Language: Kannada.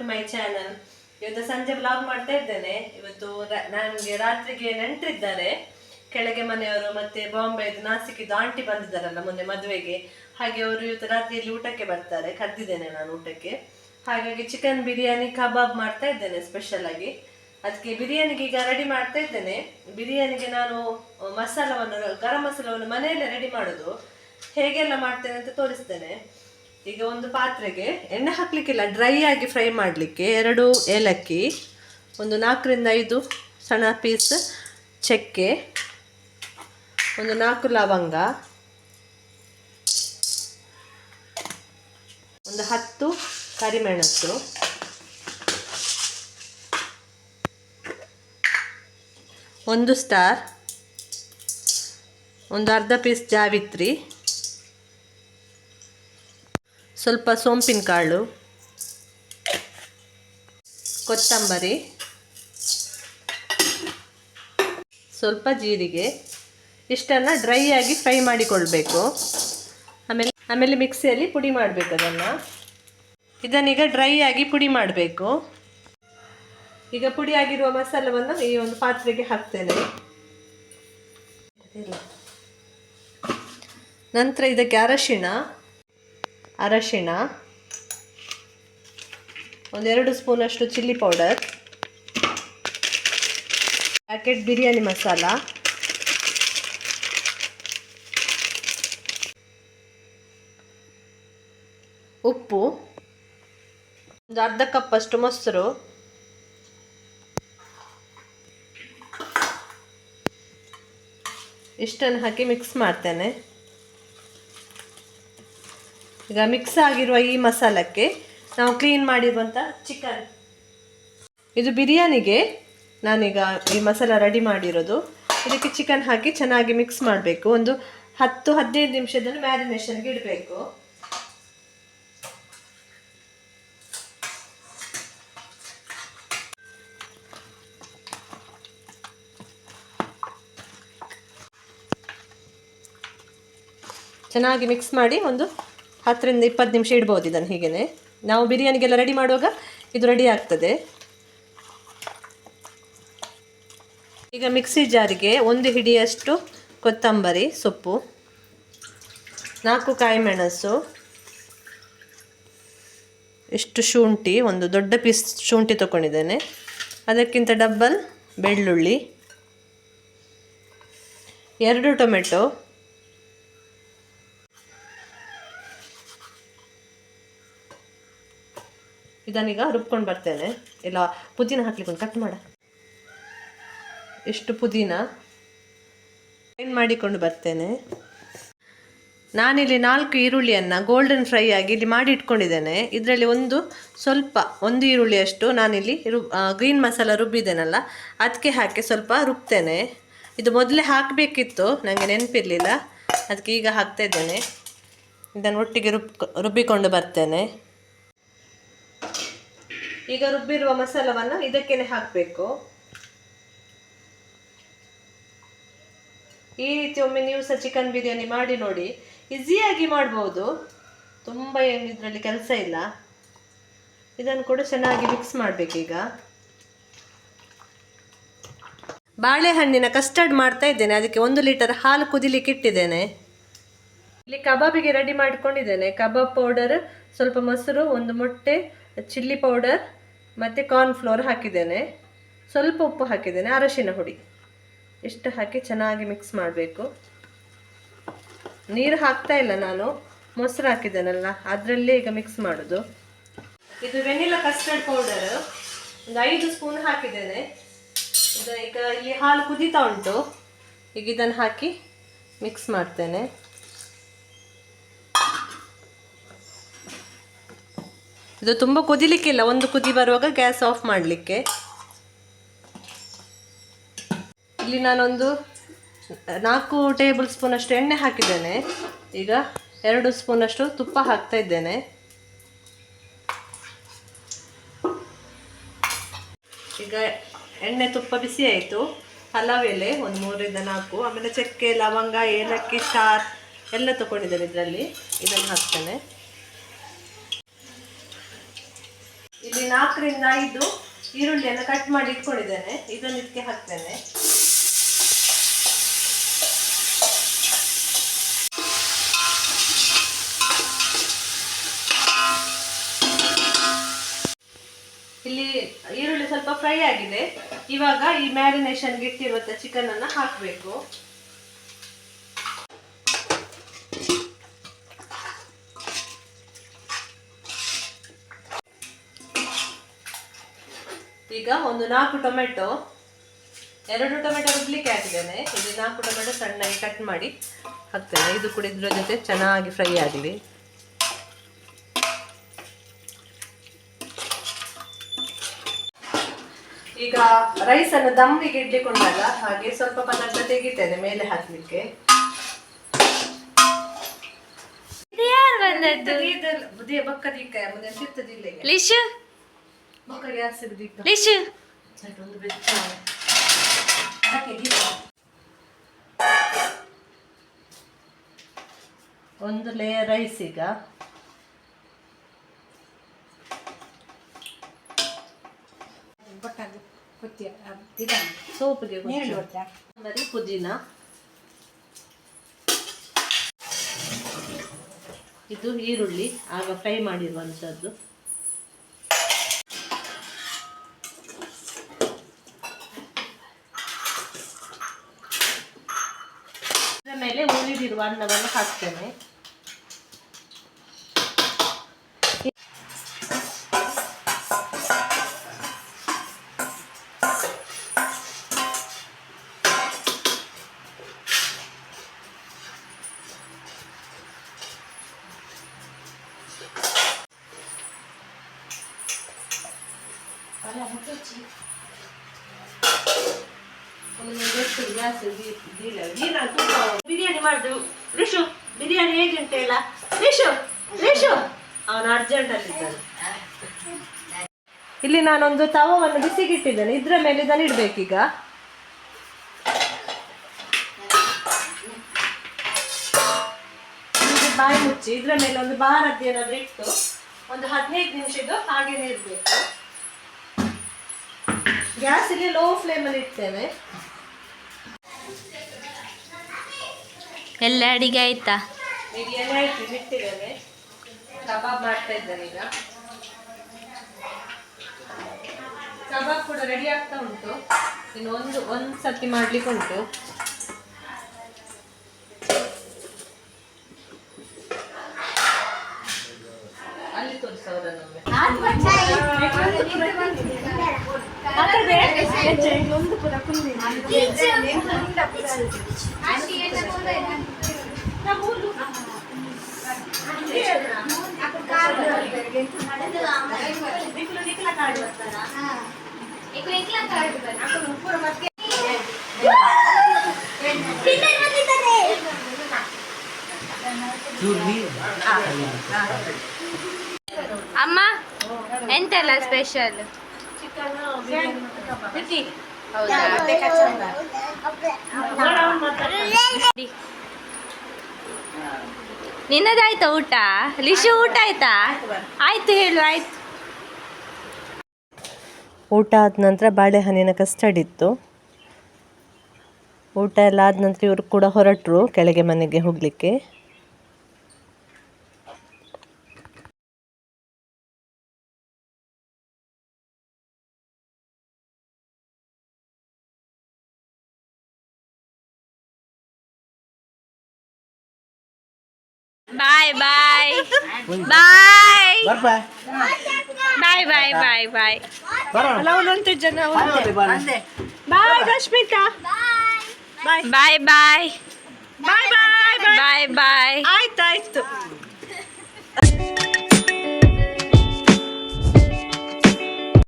ಟು ಮೈ ಚಾನಲ್ ಇವತ್ತು ಸಂಜೆ ಬ್ಲಾಗ್ ಮಾಡ್ತಾ ಇದ್ದೇನೆ. ಇವತ್ತು ನನಗೆ ರಾತ್ರಿಗೆ ನೆಂಟರಿದ್ದಾರೆ. ಕೆಳಗೆ ಮನೆಯವರು ಮತ್ತೆ ಬಾಂಬೆದು ನಾಸಿಕಿದ್ದು ಆಂಟಿ ಬಂದಿದ್ದಾರಲ್ಲ ಮೊನ್ನೆ ಮದುವೆಗೆ. ಹಾಗೆ ಅವರು ಇವತ್ತು ರಾತ್ರಿಯಲ್ಲಿ ಊಟಕ್ಕೆ ಬರ್ತಾರೆ. ಕರೆದಿದ್ದೇನೆ ನಾನು ಊಟಕ್ಕೆ. ಹಾಗಾಗಿ ಚಿಕನ್ ಬಿರಿಯಾನಿ ಕಬಾಬ್ ಮಾಡ್ತಾ ಇದ್ದೇನೆ ಸ್ಪೆಷಲ್ ಆಗಿ. ಅದಕ್ಕೆ ಬಿರಿಯಾನಿಗೆ ಈಗ ರೆಡಿ ಮಾಡ್ತಾ ಇದ್ದೇನೆ. ಬಿರಿಯಾನಿಗೆ ನಾನು ಮಸಾಲವನ್ನು, ಗರಂ ಮಸಾಲವನ್ನು ಮನೆಯಲ್ಲೇ ರೆಡಿ ಮಾಡೋದು. ಹೇಗೆಲ್ಲ ಮಾಡ್ತೇನೆ ಅಂತ ತೋರಿಸ್ತೇನೆ. ಈಗ ಒಂದು ಪಾತ್ರೆಗೆ ಎಣ್ಣೆ ಹಾಕ್ಲಿಕ್ಕಿಲ್ಲ ಡ್ರೈ ಆಗಿ ಫ್ರೈ ಮಾಡಲಿಕ್ಕೆ ಎರಡು ಏಲಕ್ಕಿ, ಒಂದು ನಾಲ್ಕರಿಂದ ಐದು ಸಣ್ಣ ಪೀಸ್ ಚಕ್ಕೆ, ಒಂದು ನಾಲ್ಕು ಲವಂಗ, ಒಂದು ಹತ್ತು ಕರಿಮೆಣಸು, ಒಂದು ಸ್ಟಾರ್ ಒಂದು ಅರ್ಧ ಪೀಸ್ ಜಾವಿತ್ರಿ ಸ್ವಲ್ಪ ಸೋಂಪಿನ ಕಾಳು, ಕೊತ್ತಂಬರಿ, ಸ್ವಲ್ಪ ಜೀರಿಗೆ ಇಷ್ಟೆಲ್ಲ ಡ್ರೈ ಆಗಿ ಫ್ರೈ ಮಾಡಿಕೊಳ್ಬೇಕು. ಆಮೇಲೆ ಆಮೇಲೆ ಮಿಕ್ಸಿಯಲ್ಲಿ ಪುಡಿ ಮಾಡಬೇಕು ಅದನ್ನು. ಇದನ್ನೀಗ ಡ್ರೈ ಆಗಿ ಪುಡಿ ಮಾಡಬೇಕು. ಈಗ ಪುಡಿ ಆಗಿರುವ ಮಸಾಲವನ್ನು ಈ ಒಂದು ಪಾತ್ರೆಗೆ ಹಾಕ್ತೇನೆ. ನಂತರ ಇದಕ್ಕೆ ಅರಶಿಣ ಅರಶಿಣ, ಒಂದೆರಡು ಸ್ಪೂನಷ್ಟು chilli powder, packet biryani masala, ಉಪ್ಪು, ಒಂದು ಅರ್ಧ ಕಪ್ಪಷ್ಟು ಮೊಸರು, ಇಷ್ಟನ್ನು ಹಾಕಿ ಮಿಕ್ಸ್ ಮಾಡ್ತೇನೆ. ಈಗ ಮಿಕ್ಸ್ ಆಗಿರುವ ಈ ಮಸಾಲಕ್ಕೆ ನಾವು ಕ್ಲೀನ್ ಮಾಡಿರುವಂಥ ಚಿಕನ್ ಇದು ಬಿರಿಯಾನಿಗೆ ನಾನೀಗ ಈ ಮಸಾಲ ರೆಡಿ ಮಾಡಿರೋದು. ಇದಕ್ಕೆ ಚಿಕನ್ ಹಾಕಿ ಚೆನ್ನಾಗಿ ಮಿಕ್ಸ್ ಮಾಡಬೇಕು. ಒಂದು ಹತ್ತು, ಹದಿನೈದು ನಿಮಿಷದಲ್ಲಿ ಮ್ಯಾರಿನೇಷನ್ಗೆ ಇಡಬೇಕು. ಚೆನ್ನಾಗಿ ಮಿಕ್ಸ್ ಮಾಡಿ ಒಂದು ಹತ್ತರಿಂದ ಇಪ್ಪತ್ತು ನಿಮಿಷ ಇಡ್ಬೋದು ಇದನ್ನು ಹೀಗೇ ನಾವು ಬಿರಿಯಾನಿಗೆಲ್ಲ ರೆಡಿ ಮಾಡುವಾಗ ಇದು ರೆಡಿ ಆಗ್ತದೆ. ಈಗ ಮಿಕ್ಸಿ ಜಾರಿಗೆ ಒಂದು ಹಿಡಿಯಷ್ಟು ಕೊತ್ತಂಬರಿ ಸೊಪ್ಪು, ನಾಲ್ಕು ಕಾಯಿ ಮೆಣಸು ಇಷ್ಟು ಶುಂಠಿ, ಒಂದು ದೊಡ್ಡ ಪೀಸ್ ಶುಂಠಿ ತಗೊಂಡಿದ್ದೇನೆ. ಅದಕ್ಕಿಂತ ಡಬ್ಬಲ್ ಬೆಳ್ಳುಳ್ಳಿ, ಎರಡು ಟೊಮೆಟೊ ಇದನ್ನೀಗ ರುಬ್ಕೊಂಡು ಬರ್ತೇನೆ. ಇಲ್ಲ, ಪುದೀನ ಹಾಕ್ಲಿಕ್ಕೆ ಕಟ್ ಮಾಡ. ಎಷ್ಟು ಪುದೀನ. ಗ್ರೈಂಡ್ ಮಾಡಿಕೊಂಡು ಬರ್ತೇನೆ? ನಾನಿಲ್ಲಿ ನಾಲ್ಕು ಈರುಳ್ಳಿಯನ್ನು ಗೋಲ್ಡನ್ ಫ್ರೈ ಆಗಿ ಇಲ್ಲಿ ಮಾಡಿ ಇಟ್ಕೊಂಡಿದ್ದೇನೆ. ಇದರಲ್ಲಿ ಒಂದು ಸ್ವಲ್ಪ, ಒಂದು ಈರುಳ್ಳಿಯಷ್ಟು ನಾನಿಲ್ಲಿ ರುಬ್ ಗ್ರೀನ್ ಮಸಾಲ ರುಬ್ಬಿದ್ದೇನಲ್ಲ ಅದಕ್ಕೆ ಹಾಕಿ ಸ್ವಲ್ಪ ರುಬ್ತೇನೆ. ಇದು ಮೊದಲೇ ಹಾಕಬೇಕಿತ್ತು ನನಗೆ ನೆನಪಿರಲಿಲ್ಲ. ಅದಕ್ಕೆ ಈಗ ಹಾಕ್ತಾ ಇದ್ದೇನೆ. ಇದನ್ನು ಒಟ್ಟಿಗೆ ರುಬ್ ರುಬ್ಬಿಕೊಂಡು ಬರ್ತೇನೆ. ಈಗ ರುಬ್ಬಿರುವ ಮಸಾಲವನ್ನು ಇದಕ್ಕೇನೆ ಹಾಕಬೇಕು. ಈ ರೀತಿ ಒಮ್ಮೆ ನೀವು ಸಹ ಚಿಕನ್ ಬಿರಿಯಾನಿ ಮಾಡಿ ನೋಡಿ. ಈಸಿಯಾಗಿ ಮಾಡ್ಬೋದು. ತುಂಬ ಏನು ಇದರಲ್ಲಿ ಕೆಲಸ ಇಲ್ಲ. ಇದನ್ನು ಕೂಡ ಚೆನ್ನಾಗಿ ಮಿಕ್ಸ್ ಮಾಡಬೇಕೀಗ. ಬಾಳೆಹಣ್ಣಿನ ಕಸ್ಟರ್ಡ್ ಮಾಡ್ತಾ ಇದ್ದೇನೆ. ಅದಕ್ಕೆ ಒಂದು ಲೀಟರ್ ಹಾಲು ಕುದಿಲಿಕ್ಕೆ ಇಟ್ಟಿದ್ದೇನೆ. ಇಲ್ಲಿ ಕಬಾಬಿಗೆ ರೆಡಿ ಮಾಡ್ಕೊಂಡಿದ್ದೇನೆ. ಕಬಾಬ್ ಪೌಡರ್ ಸ್ವಲ್ಪ ಮೊಸರು, ಒಂದು ಮೊಟ್ಟೆ ಚಿಲ್ಲಿ ಪೌಡರ್ ಮತ್ತು ಕಾರ್ನ್ಫ್ಲೋರ್ ಹಾಕಿದ್ದೇನೆ. ಸ್ವಲ್ಪ ಉಪ್ಪು ಹಾಕಿದ್ದೇನೆ, ಅರಶಿನ ಹುಡಿ ಇಷ್ಟು ಹಾಕಿ ಚೆನ್ನಾಗಿ ಮಿಕ್ಸ್ ಮಾಡಬೇಕು. ನೀರು ಹಾಕ್ತಾ ಇಲ್ಲ ನಾನು, ಮೊಸರು ಹಾಕಿದ್ದೇನಲ್ಲ, ಅದರಲ್ಲೇ ಈಗ ಮಿಕ್ಸ್ ಮಾಡೋದು. ಇದು ವೆನಿಲಾ ಕಸ್ಟರ್ಡ್ ಪೌಡರ್ ಒಂದು ಐದು ಸ್ಪೂನ್ ಹಾಕಿದ್ದೇನೆ. ಈಗ ಇಲ್ಲಿ ಹಾಲು ಕುದೀತಾ ಉಂಟು. ಈಗ ಇದನ್ನು ಹಾಕಿ ಮಿಕ್ಸ್ ಮಾಡ್ತೇನೆ. ಇದು ತುಂಬ ಕುದಿಲಿಕ್ಕಿಲ್ಲ, ಒಂದು ಕುದಿ ಬರುವಾಗ ಗ್ಯಾಸ್ ಆಫ್ ಮಾಡಲಿಕ್ಕೆ. ಇಲ್ಲಿ ನಾನೊಂದು ನಾಲ್ಕು ಟೇಬಲ್ ಸ್ಪೂನಷ್ಟು ಎಣ್ಣೆ ಹಾಕಿದ್ದೇನೆ. ಈಗ ಎರಡು ಸ್ಪೂನಷ್ಟು ತುಪ್ಪ ಹಾಕ್ತಾ ಇದ್ದೇನೆ. ಈಗ ಎಣ್ಣೆ ತುಪ್ಪ ಬಿಸಿ ಆಯಿತು. ಹಲವು ಎಲೆ, ಒಂದು ಮೂರರಿಂದ ನಾಲ್ಕು. ಆಮೇಲೆ ಚಕ್ಕೆ, ಲವಂಗ, ಏಲಕ್ಕಿ ಸ್ಟಾರ್ ಎಲ್ಲ ತಗೊಂಡಿದ್ದೇನೆ ಇದರಲ್ಲಿ. ಇದನ್ನು ಹಾಕ್ತೇನೆ. ಇಲ್ಲಿ ನಾಲ್ಕರಿಂದ ಐದು ಈರುಳ್ಳಿಯನ್ನು ಕಟ್ ಮಾಡಿ ಇಟ್ಕೊಂಡಿದ್ದೇನೆ. ಇದನ್ನು ಇದಕ್ಕೆ ಹಾಕ್ತೇನೆ. ಇಲ್ಲಿ ಈರುಳ್ಳಿ ಸ್ವಲ್ಪ ಫ್ರೈ ಆಗಿದೆ. ಇವಾಗ ಈ ಮ್ಯಾರಿನೇಷನ್ಗೆ ಇಟ್ಟಿರುವಂಥ ಚಿಕನ್ ಅನ್ನ ಹಾಕಬೇಕು. ಈಗ ಒಂದು ನಾಲ್ಕು ಟೊಮೆಟೊ ಎರಡು ಟೊಮೆಟೊ ರುಬ್ಲಿಕ್ಕೆ ಹಾಕಿದ್ದೇನೆ. ಇದು ನಾಲ್ಕು ಟೊಮೆಟೊ ಸಣ್ಣಗೆ ಕಟ್ ಮಾಡಿ ಹಾಕ್ತೇನೆ. ಇದು ಕೂಡ ಇದ್ರ ಜೊತೆ ಚೆನ್ನಾಗಿ ಫ್ರೈ ಆಗಲಿ. ಈಗ ರೈಸ್ ಅನ್ನು ದಮ್ಮಿಗೆ ಇಡ್ಲಿಕೊಂಡಾಗ ಹಾಗೆ ಸ್ವಲ್ಪ ಪದಾರ್ಥ ತೆಗಿತೇನೆ ಮೇಲೆ ಹಾಕ್ಲಿಕ್ಕೆ. ಬಂದದ್ದು? ಬುದಿಯ ಬಕ್ಕದಿಕ್ಕ ಮುಂದೆ ಸಿಗ್ತದಿಲ್ಲ ಒಂದು ಲೇಯರ್ ರೈಸ್ ಈಗ. ಸೋಪಿಗೆ ಬರೀ ಪುದೀನ. ಇದು ಈರುಳ್ಳಿ ಆಗ ಫ್ರೈ ಮಾಡಿರುವಂಥದ್ದು. বার লাগানো থাকতে নেই Gracias, dila, dila tú. Biryani ಮಾಡಿದ್ರು ರಿಷು, ಬಿರಿಯಾನಿ ಹೇಗೆ ಇಲ್ಲ ರಿಷು ರಿಷು. ಅವನು ಅರ್ಜೆಂಟ್ ಇದ್ದಾನೆ. ಇಲ್ಲಿ ನಾನೊಂದು ತವವನ್ನು ಬಿಸಿಗಿಟ್ಟಿದ್ದೇನೆ. ಇದ್ರ ಮೇಲೆ ಇದನ್ನು ಇಡ್ಬೇಕೀಗ. ಬಾಯಿ ಮುಚ್ಚಿ, ಇದ್ರ ಮೇಲೆ ಒಂದು ಬಾರದ್ದು ಏನಾದ್ರು ಇಟ್ಟು, ಒಂದು ಹದಿನೈದು ನಿಮಿಷದ್ದು ಹಾಗೇನೆ ಇರಬೇಕು ಗ್ಯಾಸ್ ಇಲ್ಲಿ ಲೋ ಫ್ಲೇಮಲ್ಲಿ ಇಡ್ತೇನೆ ಎಲ್ಲ ಅಡಿಗೆ ಆಯ್ತಾ? ಬಿರಿಯಾನಿ ಆಯ್ತು ಇಟ್ಟಿದ್ದೇನೆ ಕಬಾಬ್ ಮಾಡ್ತಾ ಇದ್ದೇನೆ ಈಗ. ಕಬಾಬ್ ಕೂಡ ರೆಡಿ ಆಗ್ತಾ ಉಂಟು. ಇನ್ನು ಒಂದು ಒಂದು ಸರ್ತಿ ಮಾಡ್ಲಿಕ್ಕೆ ಉಂಟು. ಅಲ್ಲಿ అమ్మా ఎంత స్పెషల్ ನಿನ್ನದಾಯ್ತಾ ಊಟ? ಲಿಶು ಊಟ ಆಯ್ತಾ? ಆಯ್ತು ಹೇಳು ಆಯ್ತು. ಊಟ ಆದ ನಂತರ ಬಾಳೆಹಣ್ಣಿನ ಕಸ್ಟರ್ಡ್ ಇತ್ತು. ಊಟ ಎಲ್ಲ ಆದ ನಂತರ ಇವರು ಕೂಡ ಹೊರಟರು ಕೆಳಗೆ ಮನೆಗೆ ಹೋಗಲಿಕ್ಕೆ. ಬಾಯ್ ಬಾಯ್ ಬಾಯ್ ಬಾಯ್ ಬಾಯ್ ಬಾಯ್ ಬಾಯ್ ಒಂದೊಂದು ಜನ ಬಾಯ್ ರಶ್ಮಿತಾ. ಬಾಯ್ ಬಾಯ್ ಬಾಯ್ ಬಾಯ್ ಬಾಯ್ ಬಾಯ್ ಬಾಯ್ ಆಯ್ತಾಯ್ತು.